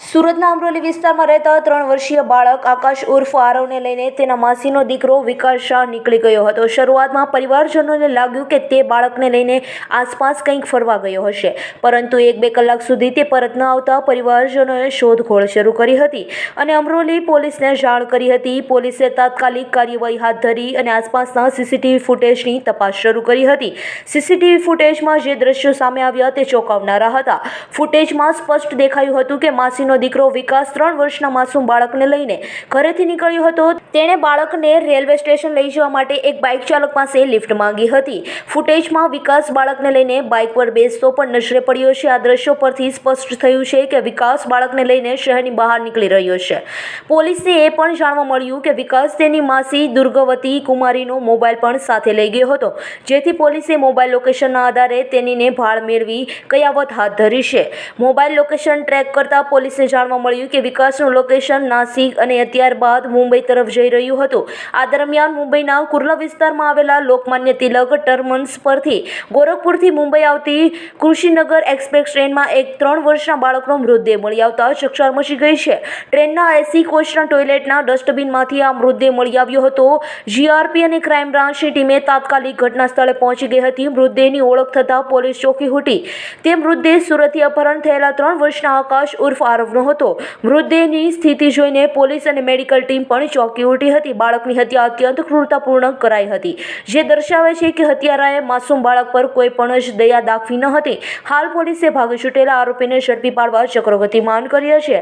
સુરતના અમરોલી વિસ્તારમાં રહેતા ત્રણ વર્ષીય બાળક આકાશ ઉર્ફ આરવને લઈને તેના માસીનો દીકરો વિકાસ શાહ નીકળી ગયો હતો. શરૂઆતમાં પરિવારજનોને લાગ્યું કે તે બાળકને લઈને આસપાસ કંઈક ફરવા ગયો હશે. પરંતુ એક બે કલાક સુધી તે પરત ન આવતા પરિવારજનોએ શોધખોળ શરૂ કરી હતી અને અમરોલી પોલીસને જાણ કરી હતી. પોલીસે તાત્કાલિક કાર્યવાહી હાથ ધરી અને આસપાસના સીસીટીવી ફૂટેજની તપાસ શરૂ કરી હતી. સીસીટીવી ફૂટેજમાં જે દ્રશ્યો સામે આવ્યા તે ચોંકાવનારા હતા. ફૂટેજમાં સ્પષ્ટ દેખાયું હતું કે માસીનો દીકરો વિકાસ ત્રણ વર્ષના માસૂમ બાળકને લઈને ઘરેથી નીકળ્યો હતો. તેણે બાળકને રેલવે સ્ટેશન લઈ જવા માટે એક બાઇક ચાલક પાસે લિફ્ટ માંગી હતી. ફૂટેજમાં વિકાસ બાળકને લઈને બાઇક પર બેસતો પણ નજરે પડ્યો છે. આ દ્રશ્યો પરથી સ્પષ્ટ થયું છે કે વિકાસ બાળકને લઈને શહેરની બહાર નીકળી રહ્યો છે. પોલીસે એ પણ જાણવા મળ્યું કે વિકાસ તેની માસી દુર્ગવતી કુમારીનો મોબાઈલ પણ સાથે લઈ ગયો હતો. જેથી પોલીસે મોબાઈલ લોકેશનના આધારે તેનીને ભાળ મેળવી કયાવત હાથ ધરી છે. મોબાઈલ લોકેશન ટ્રેક કરતા પોલીસે જાણવા મળ્યું કે વિકાસનું લોકેશન નાસિક અને ત્યારબાદ મુંબઈ તરફ જઈ રહ્યું હતું. આ દરમિયાન મુંબઈના કુર્લા વિસ્તારમાં આવેલા લોકમાન્ય તિલક ટર્મન્સ પરથી ગોરખપુરથી મુંબઈ આવતી કૃષિનગર એક્સપ્રેસ ટ્રેનમાં એક ત્રણ વર્ષના બાળકનો મૃતદેહ મળી આવતા ચકચાર મચી ગઈ છે. ટ્રેનના એસી કોચના ટોયલેટના ડસ્ટબિનમાંથી આ મૃતદેહ મળી આવ્યો હતો. જીઆરપી અને ક્રાઇમ બ્રાન્ચની ટીમે તાત્કાલિક ઘટના સ્થળે પહોંચી ગઈ હતી. મૃતદેહની ઓળખ થતાં પોલીસ ચોકી હૂટી તે મૃતદેહ સુરતથી અપહરણ થયેલા ત્રણ વર્ષના આકાશ ઉર્ફ આરવનો હતો. મૃતદેહની સ્થિતિ જોઈને પોલીસ અને મેડિકલ ટીમ પણ ચોંકી ઉઠી હતી. બાળકની હત્યા અત્યંત ક્રૂરતાપૂર્ણ કરાઈ હતી. જે દર્શાવે છે કે હત્યારાએ માસૂમ બાળક પર કોઈ પણ જ દયા દાખવી ન હતી. હાલ પોલીસે ભાગી છૂટેલા આરોપીને ઝડપી પાડવા ચક્રો ગતિમાન કર્યા છે.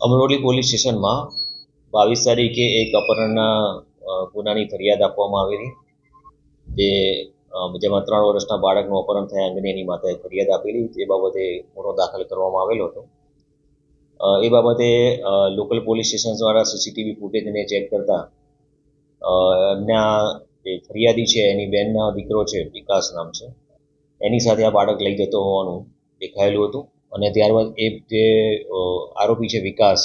અમરોલી પોલીસ સ્ટેશનમાં બાવીસ તારીખે એક અપહરણના ગુનાની ફરિયાદ આપવામાં આવેલી. જે જેમાં ત્રણ વર્ષના બાળકનું અપહરણ થયા અંગેની એની માતાએ ફરિયાદ આપેલી. તે બાબતે ગુનો દાખલ કરવામાં આવેલો હતો. એ બાબતે લોકલ પોલીસ સ્ટેશન દ્વારા સીસીટીવી ફૂટેજને ચેક કરતા. એમના જે ફરિયાદી છે, એની બેનના દીકરો છે, વિકાસ નામ છે. એની સાથે આ બાળક લઈ જતો હોવાનું દેખાયેલું હતું. અને ત્યારબાદ એ જે આરોપી છે, વિકાસ,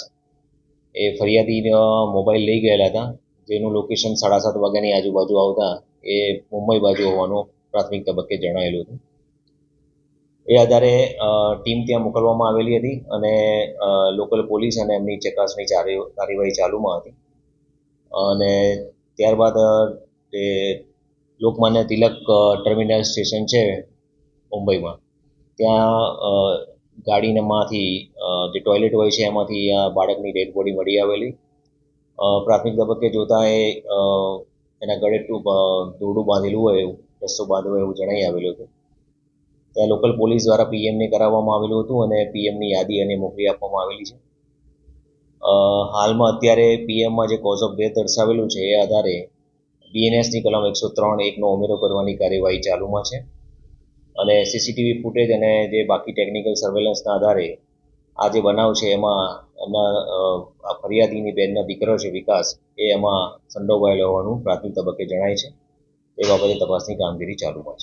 એ ફરિયાદીનો મોબાઈલ લઈ ગયેલા હતા. જેનું લોકેશન સાડા સાત વાગ્યાની આજુબાજુ આવતા, એ મુંબઈ બાજુ હોવાનું પ્રાથમિક તબક્કે જણાયેલું હતું. એ આધારે ટીમ ત્યાં મોકલવામાં આવેલી હતી અને લોકલ પોલીસ અને એમની ચકાસણી કાર્યવાહી ચાલુમાં હતી. અને ત્યારબાદ એ લોકમાન્ય તિલક ટર્મિનલ સ્ટેશન છે મુંબઈમાં. ત્યાં ગાડીનેમાંથી જે ટોયલેટ હોય છે એમાંથી આ બાળકની ડેડ બોડી મળી આવેલી. પ્રાથમિક તબક્કે જોતાં એ એના ગળે દોરડું બાંધેલું હોય એવું રસ્સો બાંધ્યો એવું જણાઈ આવેલું હતું. ત્યાં લોકલ પોલીસ દ્વારા પીએમને કરાવવામાં આવેલું હતું અને પીએમની યાદી અને મોકલી આપવામાં આવેલી છે. હાલમાં અત્યારે પીએમમાં જે કોઝ ઓફ ડેથ દર્શાવેલું છે એ આધારે બીએનએસની કલમ એકસો ત્રણ એકનો ઉમેરો કરવાની કાર્યવાહી ચાલુમાં છે. અને સીસીટીવી ફૂટેજ અને જે બાકી ટેકનિકલ સર્વેલન્સના આધારે આ જે બનાવ છે એમાં એમના આ ફરિયાદીની બેનના દીકરો છે વિકાસ એ એમાં સંડોવાયેલો હોવાનું પ્રાથમિક તબક્કે જણાય છે. એ બાબતે તપાસની કામગીરી ચાલુમાં છે.